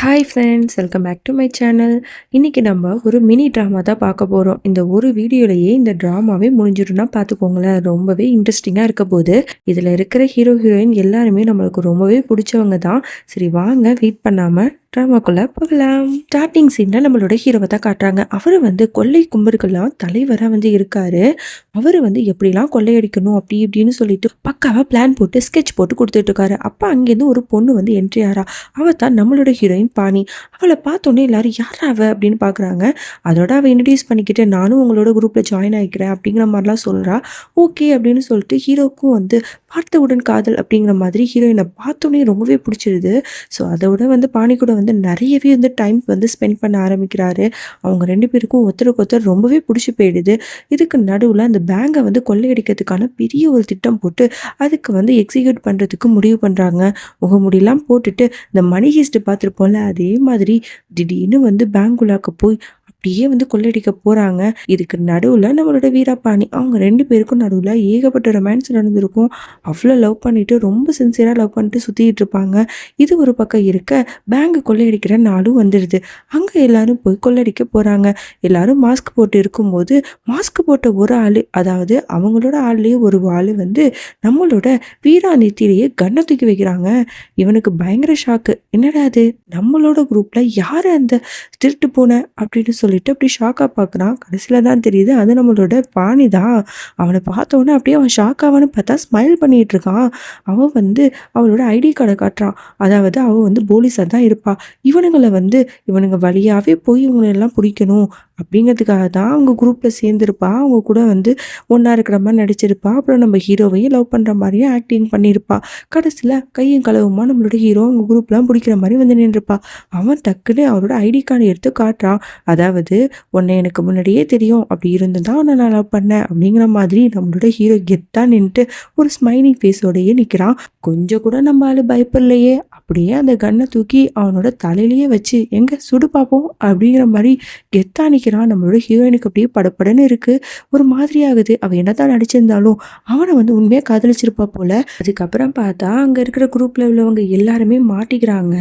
Hi friends welcome back to my channel இன்றைக்கி நம்ம ஒரு மினி ட்ராமா தான் பார்க்க போகிறோம் இந்த ஒரு வீடியோலையே இந்த ட்ராமாவே முடிஞ்சிடும்னா பார்த்துக்கோங்களேன். ரொம்பவே இன்ட்ரெஸ்டிங்காக இருக்க போது இதில் இருக்கிற ஹீரோ ஹீரோயின் எல்லாருமே நம்மளுக்கு ரொம்பவே பிடிச்சவங்க தான். சரி வாங்க வெயிட் பண்ணாமல் ட்ராமாக்குள்ளே போகலாம். ஸ்டார்டிங் சீனில் நம்மளோட ஹீரோவை தான் காட்டுறாங்க. அவர் வந்து கொள்ளை கும்பருக்கெல்லாம் தலைவராக வந்து இருக்காரு. அவர் வந்து எப்படிலாம் கொள்ளையடிக்கணும் அப்படி இப்படின்னு சொல்லிட்டு பக்காவாக பிளான் போட்டு ஸ்கெட்ச் போட்டு கொடுத்துட்ருக்காரு. அப்போ அங்கேருந்து ஒரு பொண்ணு வந்து என்ட்ரி ஆறா. அவள் தான் நம்மளோட ஹீரோயின் பாணி. அவளை பார்த்தோன்னே எல்லாரும் யார் அவ? அப்படின்னு பார்க்குறாங்க. அதோட அவள் இன்ட்ரடியூஸ் பண்ணிக்கிட்டு நானும் உங்களோட குரூப்பில் ஜாயின் ஆகிக்கிறேன் அப்படிங்கிற மாதிரிலாம் சொல்கிறா ஓகே அப்படின்னு சொல்லிட்டு ஹீரோக்கும் வந்து பார்த்தவுடன் காதல் அப்படிங்கிற மாதிரி ஹீரோயினை பார்த்தோன்னே ரொம்பவே பிடிச்சிருது. ஸோ அதோட வந்து பாணி கூட வந்து நிறையவே வந்து டைம் வந்து ஸ்பெண்ட் பண்ண ஆரம்பிக்கிறாரு. அவங்க ரெண்டு பேருக்கும் ஒருத்தருக்கு ஒருத்தர் ரொம்பவே பிடிச்சி போயிடுது. இதுக்கு நடுவில் அந்த பேங்கை வந்து கொள்ளையடிக்கிறதுக்கான பெரிய ஒரு திட்டம் போட்டு அதுக்கு வந்து எக்ஸிக்யூட் பண்ணுறதுக்கு முடிவு பண்ணுறாங்க முகமுடியெல்லாம் போட்டுட்டு இந்த மணி ஹிஸ்ட் பார்த்துருப்போம்ல அதே மாதிரி திடீர்னு வந்து பேங்குள்ளாக்க போய் அப்படியே வந்து கொள்ளடிக்க போகிறாங்க இதுக்கு நடுவில் நம்மளோட வீராபாணி அவங்க ரெண்டு பேருக்கும் நடுவில் ஏகப்பட்ட ரொமான்ஸ் நடந்திருக்கும். அவ்வளோ லவ் பண்ணிட்டு ரொம்ப சின்சியராக லவ் பண்ணிட்டு சுற்றிட்டு இருப்பாங்க. இது ஒரு பக்கம் இருக்க பேங்க் கொள்ளையடிக்கிற நாளும் வந்துடுது அங்கே எல்லாரும் போய் கொள்ளையடிக்க போகிறாங்க எல்லாரும் மாஸ்க் போட்டு இருக்கும்போது மாஸ்க் போட்ட ஒரு ஆள் அதாவது அவங்களோட ஆள்லேயே ஒரு ஆள் வந்து நம்மளோட வீரா நெத்திலேயே கண்ணை தூக்கி வைக்கிறாங்க. இவனுக்கு பயங்கர ஷாக்கு என்னடா அது நம்மளோட குரூப்பில் யார் அந்த திருட்டு போன அப்படின்னு சொல்லிட்டு அப்படி ஷாக்காக பார்க்குறான் கடைசியில் தான் தெரியுது அது நம்மளோட பாணி தான். அவனை பார்த்தோன்னே அப்படியே அவன் ஷாக் ஆவான்னு பார்த்தா ஸ்மைல் பண்ணிட்டு இருக்கான். அவன் வந்து அவளோட ஐடி கார்டை காட்டுறான். அதாவது அவன் வந்து போலீஸாக தான் இருப்பாள் இவனுங்களை வந்து இவனுங்க வழியாகவே போய் இவங்களெல்லாம் பிடிக்கணும். அப்படிங்கிறதுக்காக தான் அவங்க குரூப்பில் சேர்ந்துருப்பா. அவங்க கூட வந்து ஒன்றா இருக்கிற மாதிரி நடிச்சிருப்பா. அப்புறம் நம்ம ஹீரோவையும் லவ் பண்ணுற மாதிரியும் ஆக்டிங் பண்ணியிருப்பா கடைசியில் கையும் கலவுமா நம்மளோட ஹீரோ அவங்க குரூப்லாம் பிடிக்கிற மாதிரி வந்து நின்றுப்பா. அவன் டக்குன்னு அவரோட ஐடி கார்டு எடுத்து காட்டுறான். அதாவது உன்னை எனக்கு முன்னாடியே தெரியும். அப்படி இருந்து தான் உன்னை நான் லவ் பண்ணேன். அப்படிங்கிற மாதிரி நம்மளோட ஹீரோ கெத்தாக நின்றுட்டு ஒரு ஸ்மைலிங் ஃபேஸோடையே நிற்கிறான் கொஞ்சம் கூட நம்ம ஆள் பயப்படலையே. அப்படியே அந்த கன்னை தூக்கி அவனோட தலையிலேயே வச்சு எங்கே சுடு பார்ப்போம் அப்படிங்கிற மாதிரி கெத்தா நிற்கிறான் நம்மளோட ஹீரோயினுக்கு அப்படியே படப்படன்னு இருக்கு. ஒரு மாதிரி ஆகுது. அவ என்னதான் நடிச்சிருந்தாலும் அவனை வந்து உண்மையாக காதலிச்சிருப்பா போல. அதுக்கப்புறம் பார்த்தா அங்கே இருக்கிற குரூப்பில் உள்ளவங்க எல்லாருமே மாட்டிக்கிறாங்க.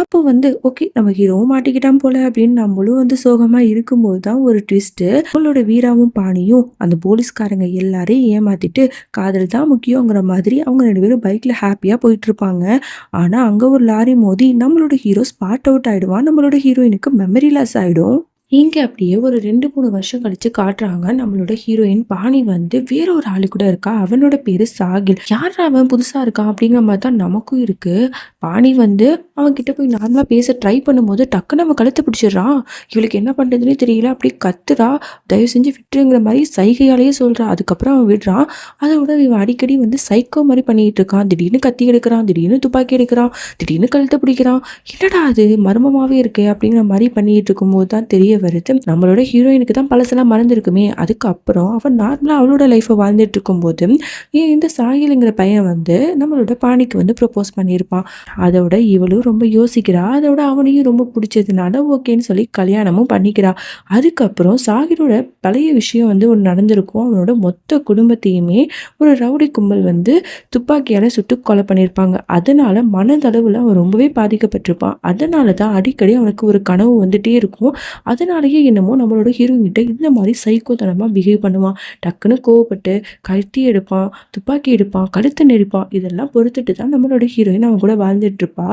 அப்போ வந்து ஓகே நம்ம ஹீரோவும் மாட்டிக்கிட்டான் போல அப்படின்னு நம்மளும் வந்து சோகமாக இருக்கும்போது தான் ஒரு ட்விஸ்ட்டு அவங்களோட வீராவும் பாணியும் அந்த போலீஸ்காரங்க எல்லாரையும் ஏமாத்திட்டு காதல் தான் முக்கியங்கிற மாதிரி அவங்க ரெண்டு பேரும் பைக்கில் ஹாப்பியாக போயிட்டு இருப்பாங்க ஆனால் அங்கே ஒரு லாரி மோதி நம்மளோட ஹீரோ ஸ்பாட் அவுட் ஆகிடுவான் நம்மளோட ஹீரோயினுக்கு மெமரி லாஸ் ஆகிடும் இங்கே அப்படியே ஒரு ரெண்டு மூணு வருஷம் கழிச்சு காட்டுறாங்க. நம்மளோட ஹீரோயின் பாணி வந்து வேற ஒரு ஆளு கூட இருக்கா? அவனோட பேரு சாகில். யார் அவன் புதுசாக இருக்கான் அப்படிங்கிற மாதிரி தான் நமக்கும் இருக்கு. பாணி வந்து அவன் கிட்ட போய் நார்மலாக பேச ட்ரை பண்ணும்போது டக்குன்னு அவன் கழுத்தை பிடிச்சிடுறான் இவளுக்கு என்ன பண்ணுறதுனே தெரியல. அப்படியே கத்துறா. தயவு செஞ்சு விட்டுருங்கிற மாதிரி சைகையாலேயே சொல்கிறா அதுக்கப்புறம் அவன் விடுறான். அதை விட இவன் அடிக்கடி வந்து சைக்கோ மாதிரி பண்ணிட்டு இருக்கான். திடீர்னு கத்தி எடுக்கிறான். திடீர்னு துப்பாக்கி எடுக்கிறான். திடீர்னு கழுத்தை பிடிக்கிறான். என்னடா அது? மர்மமாகவே இருக்கு அப்படிங்கிற மாதிரி பண்ணிட்டு இருக்கும்போது தான் தெரிய வருது. நம்மளோட ஹீரோயினுக்கு தான் பழசெல்லாம் மறந்துருக்குமே. அதுக்கப்புறம் அவன் நார்மலாக அவளோட லைஃப்பை வாழ்ந்துட்டு இருக்கும்போது ஏன் இந்த சாகிலுங்கிற பையன் வந்து நம்மளோட பாணிக்கு வந்து ப்ரப்போஸ் பண்ணியிருப்பான். அதோட இவளும் ரொம்ப யோசிக்கிறா. அதோட அவனையும் ரொம்ப பிடிச்சதுனால ஓகேன்னு சொல்லி கல்யாணமும் பண்ணிக்கிறா. அதுக்கப்புறம் சாகிலோட பழைய விஷயம் வந்து ஒன்று நடந்திருக்கும். அவனோட மொத்த குடும்பத்தையுமே ஒரு ரவுடி கும்பல் வந்து துப்பாக்கியால் சுட்டு கொலை பண்ணியிருப்பாங்க. அதனால மனதளவில் அவன் ரொம்பவே பாதிக்கப்பட்டிருப்பான். அதனால தான் அடிக்கடி அவனுக்கு ஒரு கனவு வந்துகிட்டே இருக்கும். அதனாலேயே என்னமோ நம்மளோட ஹீரோயின்கிட்ட இந்த மாதிரி சைக்கோத்தனமாக பிஹேவ் பண்ணுவான். டக்குன்னு கோவப்பட்டு கத்தி எடுப்பான் துப்பாக்கி எடுப்பான் கழுத்தை நெரிப்பான். இதெல்லாம் பொறுத்துட்டு தான் நம்மளோட ஹீரோயின் அவன் கூட வாழ்ந்துட்டுருப்பா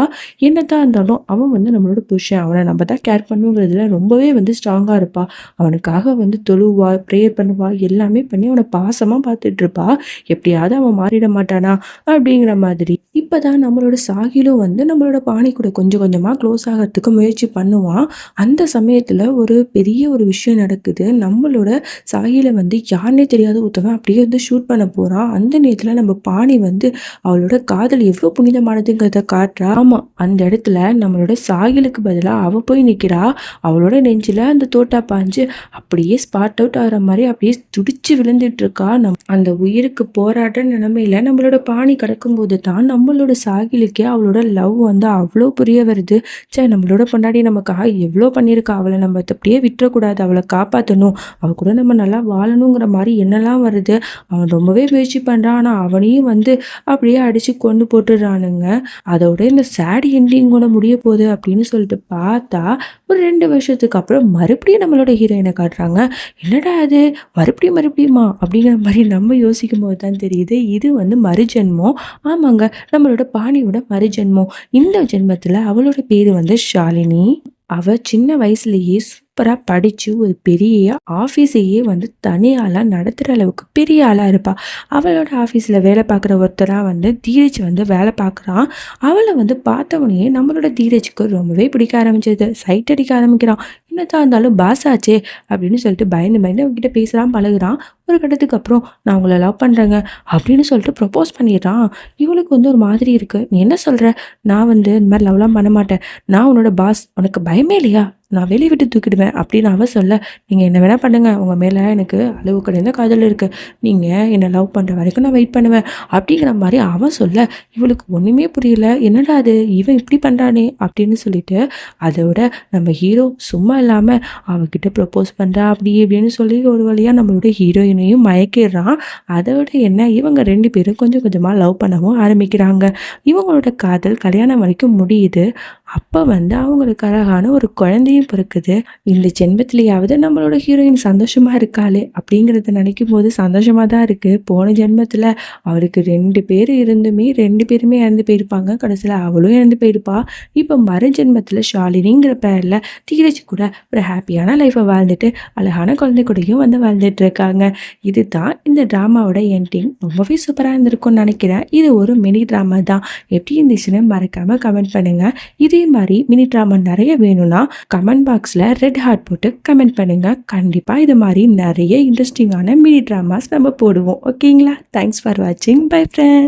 என்ன என்னதான் இருந்தாலும் அவன் வந்து நம்மளோட புருஷன் அவனை நம்ம தான் கேர் பண்ணுங்கிறதுல ரொம்பவே வந்து ஸ்ட்ராங்காக இருப்பா. அவனுக்காக வந்து தொழுவா ப்ரேயர் பண்ணுவா எல்லாமே பண்ணி அவனை பாசமாக பார்த்துட்டு இருப்பா. எப்படியாவது அவன் மாறிட மாட்டானா அப்படிங்கிற மாதிரி. இப்போ தான் நம்மளோட சாகிலும் வந்து நம்மளோட பாணி கூட கொஞ்சம் கொஞ்சமாக க்ளோஸ் ஆகிறதுக்கு முயற்சி பண்ணுவான். அந்த சமயத்தில் ஒரு ஒரு பெரிய ஒரு விஷயம் நடக்குது. நம்மளோட சாகில வந்து யாருனே தெரியாத ஒருத்தவன் அப்படியே வந்து ஷூட் பண்ண போகிறான் அந்த நேரத்தில் நம்ம பாணி வந்து அவளோட காதல் எவ்வளோ புனிதமானதுங்கிறத காட்டுறா. ஆமாம் அந்த இடத்துல நம்மளோட சாகிலுக்கு பதிலாக அவள் போய் நிற்கிறா அவளோட நெஞ்சில் அந்த தோட்டா பாஞ்சு அப்படியே ஸ்பாட் அவுட் ஆகிற மாதிரி அப்படியே துடிச்சு விழுந்துட்டு இருக்கா. நம் அந்த உயிருக்கு போராட்ட நிலைமையில நம்மளோட பாணி கிடக்கும்போது தான் நம்மளோட சாகிலுக்கே அவளோட லவ் வந்து அவ்வளோ புரிய வருது. சே நம்மளோட பொண்டாடி நமக்காக எவ்வளோ பண்ணியிருக்கா? அவளை நம்ம அப்படியே விட்டுறக்கூடாது. அவளை காப்பாற்றணும் அவள் கூட நம்ம நல்லா வாழணுங்கிற மாதிரி என்னெல்லாம் வருது. அவன் ரொம்பவே முயற்சி பண்ணுறான் ஆனால் அவனையும் வந்து அப்படியே அடித்து கொண்டு போட்டுடுறானுங்க. அதோட இந்த சேட் எண்டிங்கோட முடிய போகுது அப்படின்னு சொல்லிட்டு பார்த்தா ஒரு ரெண்டு வருஷத்துக்கு அப்புறம் மறுபடியும் நம்மளோட ஹீரோயினை காட்டுறாங்க. என்னடா அது மறுபடியும் மறுபடியுமா? அப்படிங்கிற மாதிரி நம்ம யோசிக்கும் போது தான் தெரியுது. இது வந்து மறுஜென்மம். ஆமாங்க. நம்மளோட பாணியோட மறுஜென்மம். இந்த ஜென்மத்தில் அவளோட பேர் வந்து ஷாலினி. அவள் சின்ன வயசுலேயே சூப்பராக படித்து ஒரு பெரிய ஆஃபீஸையே வந்து தனியாளாக நடத்துகிற அளவுக்கு பெரிய ஆளாக இருப்பாள் அவளோட ஆஃபீஸில் வேலை பார்க்குற ஒருத்தராக வந்து தீரஜ் வந்து வேலை பார்க்குறான். அவளை வந்து பார்த்தவனையே நம்மளோட தீரஜுக்கு ரொம்பவே பிடிக்க ஆரம்பிச்சது. சைட் அடிக்க ஆரம்பிக்கிறான். என்னதான் இருந்தாலும் பாஸ் ஆச்சே அப்படின்னு சொல்லிட்டு பயந்து பயந்து அவங்ககிட்ட பேசுகிறான் பழகுறான். ஒரு கட்டத்துக்கு அப்புறம் நான் உங்களை லவ் பண்ணுறேங்க அப்படின்னு சொல்லிட்டு ப்ரப்போஸ் பண்ணிடுறான். இவளுக்கு வந்து ஒரு மாதிரி இருக்குது நீ என்ன சொல்கிற நான் வந்து இந்த மாதிரி லவ்லாம் பண்ண மாட்டேன். நான் உன்னோட பாஸ் உனக்கு பயமே இல்லையா? நான் வெளியே விட்டு தூக்கிடுவேன் அப்படின்னு அவ சொல்ல நீங்கள் என்ன வேணால் பண்ணுங்கள் உங்கள் மேலே எனக்கு அளவு கிடைந்த காதல் இருக்குது நீங்கள் என்னை லவ் பண்ணுற வரைக்கும் நான் வெயிட் பண்ணுவேன் அப்படிங்கிற மாதிரி அவன் சொல்ல இவளுக்கு ஒன்றுமே புரியல. என்னடா அது இவன் இப்படி பண்ணுறானே அப்படின்னு சொல்லிட்டு அதோட நம்ம ஹீரோ சும்மா இல்லாமல் அவகிட்ட ப்ரப்போஸ் பண்ணுறா அப்படி இப்படின்னு சொல்லி ஒரு வழியாக நம்மளோட ஹீரோயினையும் மயக்கிடுறான் அதோட என்ன இவங்க ரெண்டு பேரும் கொஞ்சம் கொஞ்சமாக லவ் பண்ணவும் ஆரம்பிக்கிறாங்க. இவங்களோட காதல் கல்யாணம் வரைக்கும் முடியுது. அப்போ வந்து அவங்களுக்கு அழகான ஒரு குழந்தையும் பிறக்குது இந்த ஜென்மத்திலேயாவது நம்மளோட ஹீரோயின் சந்தோஷமாக இருக்காளே அப்படிங்கிறத நினைக்கும் போது சந்தோஷமாக தான் இருக்குது போன ஜென்மத்தில் அவருக்கு ரெண்டு பேர் இருந்துமே ரெண்டு பேருமே இறந்து போயிருப்பாங்க. கடைசியில் அவளும் இறந்து போயிருப்பா. இப்போ மறு ஜென்மத்தில் ஷாலினிங்கிற பேரில் தீரஜ் கூட ஒரு ஹாப்பியான லைஃப்பை வாழ்ந்துட்டு அழகான குழந்தை கூடயும் வந்து வாழ்ந்துட்டு இருக்காங்க. இதுதான் இந்த ட்ராமாவோட என்டிங் ரொம்பவே சூப்பராக இருந்திருக்கும்னு நினைக்கிறேன். இது ஒரு மினி ட்ராமா தான். எப்படி இருந்துச்சுன்னு மறக்காமல் கமெண்ட் பண்ணுங்கள் இது இதே மாதிரி மினி ட்ராமா நிறைய வேணும்னா கமெண்ட் பாக்ஸில் ரெட் ஹார்ட் போட்டு கமெண்ட் பண்ணுங்கள் கண்டிப்பாக இது மாதிரி நிறைய இன்ட்ரெஸ்டிங்கான மினி ட்ராமாஸ் நம்ம போடுவோம். ஓகேங்களா தேங்க்ஸ் ஃபார் வாட்சிங் பை ஃப்ரெண்ட்